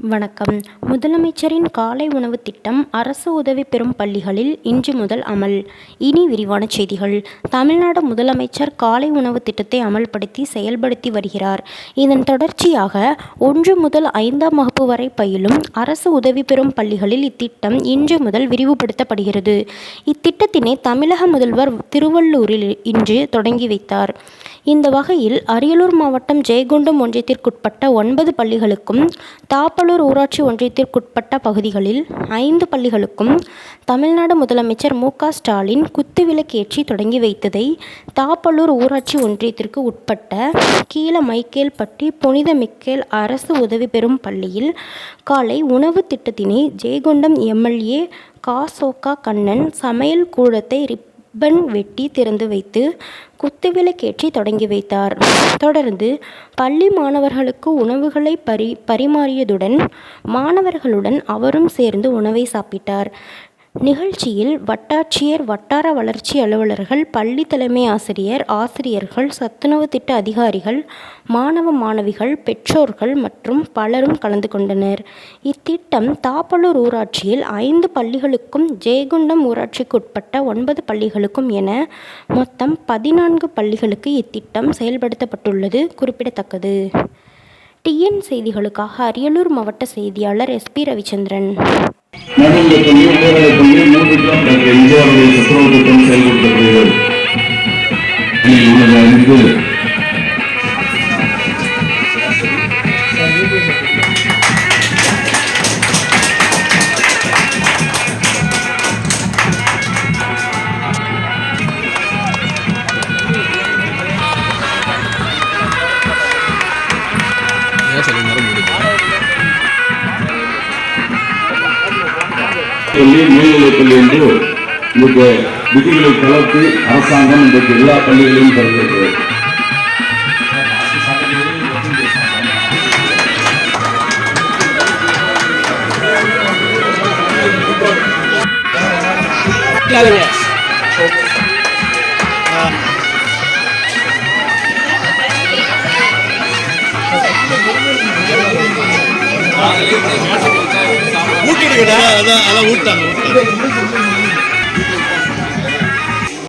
வணக்கம். முதலமைச்சரின் காலை உணவு திட்டம் அரசு உதவி பெறும் பள்ளிகளில் இன்று முதல் அமல். இனி விரிவான செய்திகள். தமிழ்நாடு முதலமைச்சர் காலை உணவு திட்டத்தை அமல்படுத்தி செயல்படுத்தி வருகிறார். இதன் தொடர்ச்சியாக ஒன்று முதல் ஐந்தாம் வகுப்பு வரை பயிலும் அரசு உதவி பெறும் பள்ளிகளில் இத்திட்டம் இன்று முதல் விரிவுபடுத்தப்படுகிறது. இத்திட்டத்தினை தமிழக முதல்வர் திருவள்ளூரில் இன்று தொடங்கி வைத்தார். இந்த வகையில் அரியலூர் மாவட்டம் ஜெயங்கொண்டம் ஒன்றியத்திற்குட்பட்ட ஒன்பது பள்ளிகளுக்கும் தாப்பலூர் ஊராட்சி ஒன்றியத்திற்குட்பட்ட பகுதிகளில் ஐந்து பள்ளிகளுக்கும் தமிழ்நாடு முதலமைச்சர் மு க ஸ்டாலின் குத்துவிளக்கேற்றி தொடங்கி வைத்ததை தாப்பலூர் ஊராட்சி ஒன்றியத்திற்கு உட்பட்ட கீழ மைக்கேல்பட்டி புனித மிக்கேல் அரசு உதவி பெறும் பள்ளியில் காலை உணவு திட்டத்தினை ஜெயங்கொண்டம் எம்எல்ஏ காசோகா கண்ணன் சமையல் கூடத்தை ரிப்பன் வெட்டி திறந்து வைத்து குத்துவிளக்கேற்றி தொடங்கி வைத்தார். தொடர்ந்து பள்ளி மாணவர்களுக்கு உணவுகளை பரி பரிமாறியதுடன் மாணவர்களுடன் அவரும் சேர்ந்து உணவை சாப்பிட்டார். நிகழ்ச்சியில் வட்டாட்சியர் வட்டார வளர்ச்சி அலுவலர்கள் பள்ளி தலைமை ஆசிரியர் ஆசிரியர்கள் சத்துணவு திட்ட அதிகாரிகள் மாணவ மாணவிகள் பெற்றோர்கள் மற்றும் பலரும் கலந்து கொண்டனர். இத்திட்டம் தாப்பலூர் ஊராட்சியில் ஐந்து பள்ளிகளுக்கும் ஜெயகுண்டம் ஊராட்சிக்குட்பட்ட ஒன்பது பள்ளிகளுக்கும் என மொத்தம் பதினான்கு பள்ளிகளுக்கு இத்திட்டம் செயல்படுத்தப்பட்டுள்ளது குறிப்பிடத்தக்கது. டிஎன் செய்திகளுக்காக அரியலூர் மாவட்ட செய்தியாளர் எஸ்பி ரவிச்சந்திரன். நடுநிலைப் பள்ளி உயர்நிலைப் பள்ளி இந்தியாவுடைய திட்டம் செயல்படுத்தப்படுகிறது சொல்லி மேல்நிலைப் பள்ளி என்று இந்த விதிகளை தளர்த்து அரசாங்கம் இன்றைக்கு எல்லா பள்ளிகளையும் திறந்திருக்கிறது ஊட்டிடுங்கடா அதான் அதான் ஊட்டாங்க ஊட்டாங்க